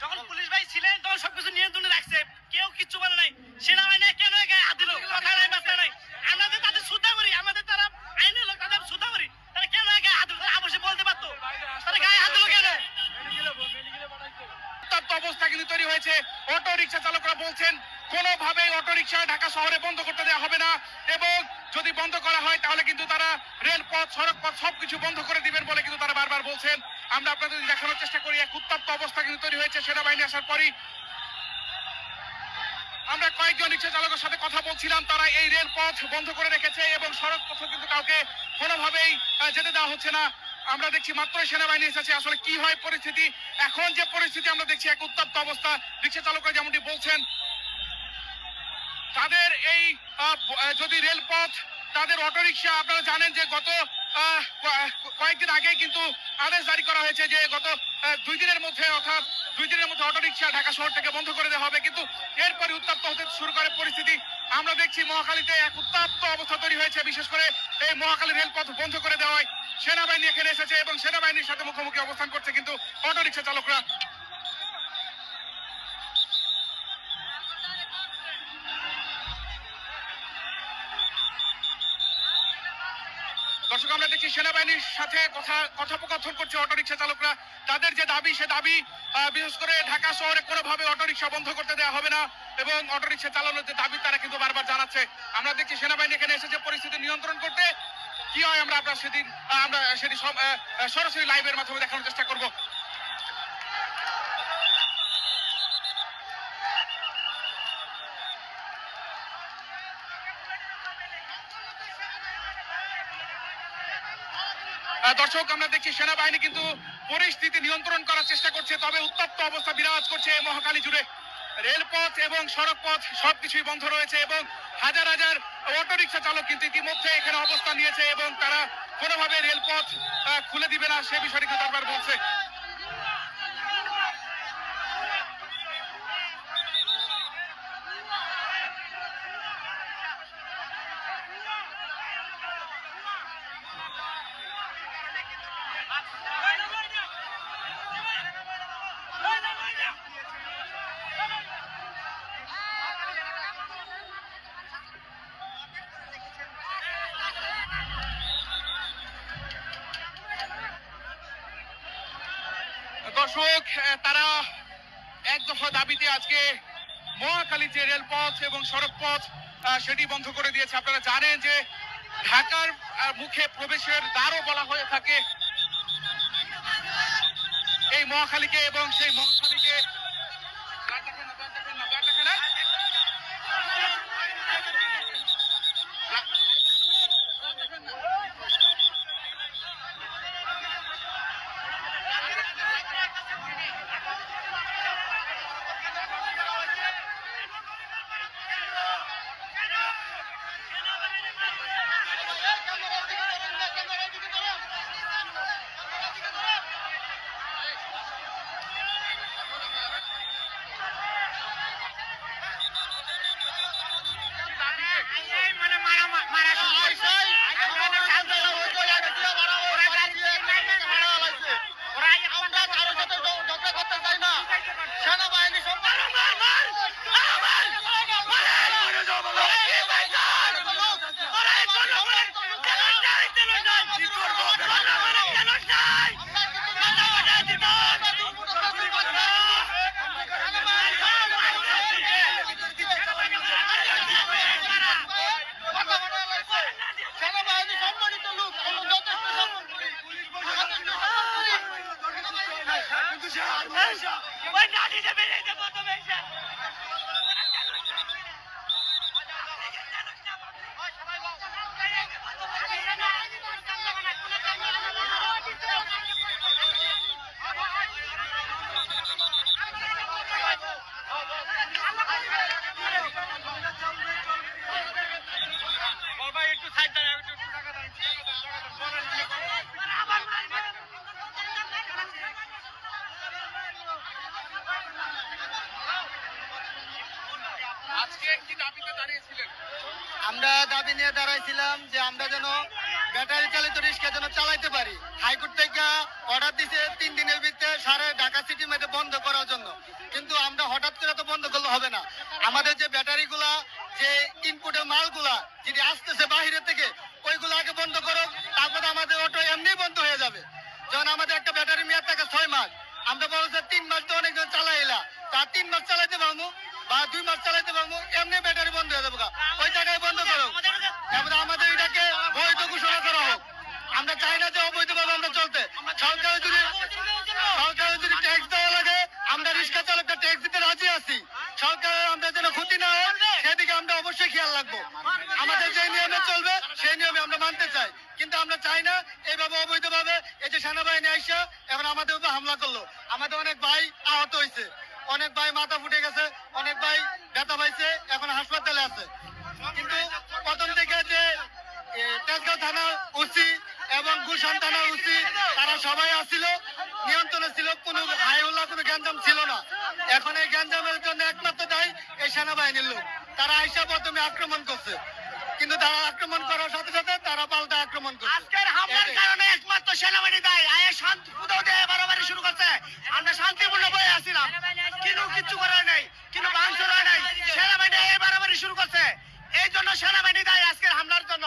যখন পুলিশ ভাই ছিলেন, তখন সবকিছু নিয়ন্ত্রণে রাখছে। কেউ কিচ্ছু বলে নাই। সেনাবাহিনী কেন গায়ে হাত দিল? কথা নাই, বার্তা নাই। আমরা তো তাদের শ্রদ্ধা করি আমাদের তারা আইনের লোক, তাদের শ্রদ্ধা করি, তারা কেন গায়ে হাত দিল? তারা অবশ্যই বলতে পারতো। তারা গায়ে হাত দিল কেন? অবস্থা কিন্তু তৈরি হয়েছে। অটো রিক্সা চালকরা বলছেন, কোনোভাবেই অটো রিক্সা ঢাকা শহরে বন্ধ করতে দেওয়া হবে না। এবং যদি বন্ধ করা হয়, তাহলে কিন্তু তারা রেলপথ সড়ক পথ সবকিছু বন্ধ করে দিবেন বলে কিন্তু তারা বারবার বলছেন। আমরা আপনাদের দেখানোর চেষ্টা করি, এক উত্তপ্ত অবস্থা কিন্তু তৈরি হয়েছে সেনাবাহিনী আসার পরই। আমরা কয়েকজন রিক্সা চালকের সাথে কথা বলছিলাম, তারা এই রেলপথ বন্ধ করে রেখেছে এবং সড়ক পথ কিন্তু কাউকে কোনোভাবেই যেতে দেওয়া হচ্ছে না। আমরা দেখছি মাত্র সেনাবাহিনী এসেছে, আসলে কি হয় পরিস্থিতি? এখন যে পরিস্থিতি আমরা দেখছি, এক উত্তপ্ত অবস্থা। রিক্সা চালকরা যেমনটি বলছেন, তাদের এই যদি রেলপথ তাদের অটোরিকশা, আপনারা জানেন যে গত কয়েকদিন আগে কিন্তু আদেশ জারি করা হয়েছে যে গত দুই দিনের মধ্যে অর্থাৎ দুই দিনের মধ্যে অটোরিকশা ঢাকা শহর বন্ধ করে দেওয়া হবে। কিন্তু এরপরে উত্তপ্ত হতে শুরু করে পরিস্থিতি। আমরা দেখছি মহাখালীতে এক উত্তপ্ত অবস্থা তৈরি হয়েছে, বিশেষ করে এই মহাখালী রেলপথ বন্ধ করে দেওয়ায়। সেনাবাহিনী এখানে এসেছে এবং সেনাবাহিনীর সাথে মুখোমুখি অবস্থান করছে কিন্তু অটোরিকশা চালকরা। দর্শক, আমরা দেখছি সেনাবাহিনীর সাথে কথা কথোপকথন করছে অটোরিকশা চালকরা। তাদের যে দাবি, সে দাবি বিশেষ করে ঢাকা শহরে কোনোভাবে অটোরিকশা বন্ধ করতে দেওয়া হবে না এবং অটোরিকশা চালানোর যে দাবি, তারা কিন্তু বারবার জানাচ্ছে। আমরা দেখছি সেনাবাহিনী এখানে এসেছে পরিস্থিতি নিয়ন্ত্রণ করতে, কি হয় আমরা আপনার সেদিন আমরা সেদিন সরাসরি লাইভের মাধ্যমে দেখানোর চেষ্টা করব। দর্শক, আমরা দেখছি সেনাবাহিনী কিন্তু পরিস্থিতি নিয়ন্ত্রণ করার চেষ্টা করছে, তবে উত্তপ্ত অবস্থা বিরাজ করছে মহাকালী জুড়ে। রেলপথ এবং সড়ক পথ সবকিছুই বন্ধ রয়েছে এবং হাজার হাজার অটোরিকশা চালক কিন্তু ইতিমধ্যে এখানে অবস্থান নিয়েছে এবং তারা কোনোভাবে রেলপথ খুলে দিবে না, সে বিষয়টি কিন্তু বলছে। দর্শক তারা এক দফা দাবিতে আজকে মহাকালী যে রেলপথ এবং সড়ক পথ সেটি বন্ধ করে দিয়েছে। আপনারা জানেন যে ঢাকার মুখে প্রবেশের দ্বারও বলা হয়ে থাকে। এই মহাখালীকে এবং সেই মহাখালীকে আমরা দাবি নিয়ে দাঁড়াইছিলাম যে আমরা যেন ব্যাটারি চালিত রিক্সা যেন চালাইতে পারি। হাইকোর্ট থেকে অর্ডার দিছে তিন দিনের ভিতরে সারে ঢাকা সিটি মেটে বন্ধ করার জন্য। কিন্তু আমরা হঠাৎ করে তো বন্ধ করলে হবে না। আমাদের যে ব্যাটারি গুলা যে ইনপুটের মালগুলা যদি আসতেছে বাহিরে থেকে, ওইগুলো আগে বন্ধ করো, তারপরে আমাদের অটো এমনি বন্ধ হয়ে যাবে। যখন আমাদের একটা ব্যাটারি মেয়াদ থাকে ছয় মাস। আমরা বলছি তিন মাস তো অনেকজন চালাইলা। তা তিন মাস চালাইতে পারব? বা দুই মাস চালাইতে পারব এমনি ব্যাটারি বন্ধ হয়ে যাবে ওই জায়গায় বন্ধ করো। তারপরে আমাদের এটাকে বৈধ ঘোষণা করা হোক। আমরা চাই না যে অবৈধভাবে আমরা চলতে। সরকার যদি সরকারের যদি ট্যাক্স দেওয়া লাগে আমরা রিক্সা চালকটা ট্যাক্স দিতে রাজি আছি। সরকারের আমরা যেন ক্ষতি না হয় সেদিকে আমরা অবশ্যই খেয়াল রাখব। আমাদের যে নিয়মে চলবে সেই নিয়মে আমরা মানতে চাই। কিন্তু আমরা চাই না এইভাবে অবৈধভাবে এই যে সেনাবাহিনী আইসা এখন আমাদের উপর হামলা করল। আমাদের অনেক ভাই আহত হয়েছে অনেক ভাই মাথা ফুটে গেছে অনেক ভাই ব্যথা পাইছে এখন হাসপাতালে আছে। কিন্তু প্রথম থেকে যে তেজগাঁও থানার ওসি এবং গুলশান থানার ওসি তারা সবাই আসছিল নিয়ন্ত্রণে ছিল কোনো হাইউল্লাহ কোনো গ্যাঞ্জাম ছিল না। এখন এই গ্যাঞ্জামের জন্য একমাত্র দায়ী এই সেনাবাহিনীর লোক। তারা আইসা প্রথমে আক্রমণ করছে। কিন্তু তারা আক্রমণ করার সাথে সাথে তারা পাল্টা আক্রমণ করছে। আজকের হামলার কারণে একমাত্র সেনাবাহিনী দায়। আয়ে শান্তি কোথাও দিয়ে বাড়াবাড়ি শুরু করছে। আমরা শান্তিপূর্ণ বয়ে আসছিলাম। কিন্তু কিচ্ছু করার নাই কিন্তু ভাঙচুর হয় নাই। সেনাবাহিনী এই বাড়াবাড়ি শুরু করছে। এই জন্য সেনাবাহিনী দায় আজকের হামলার জন্য।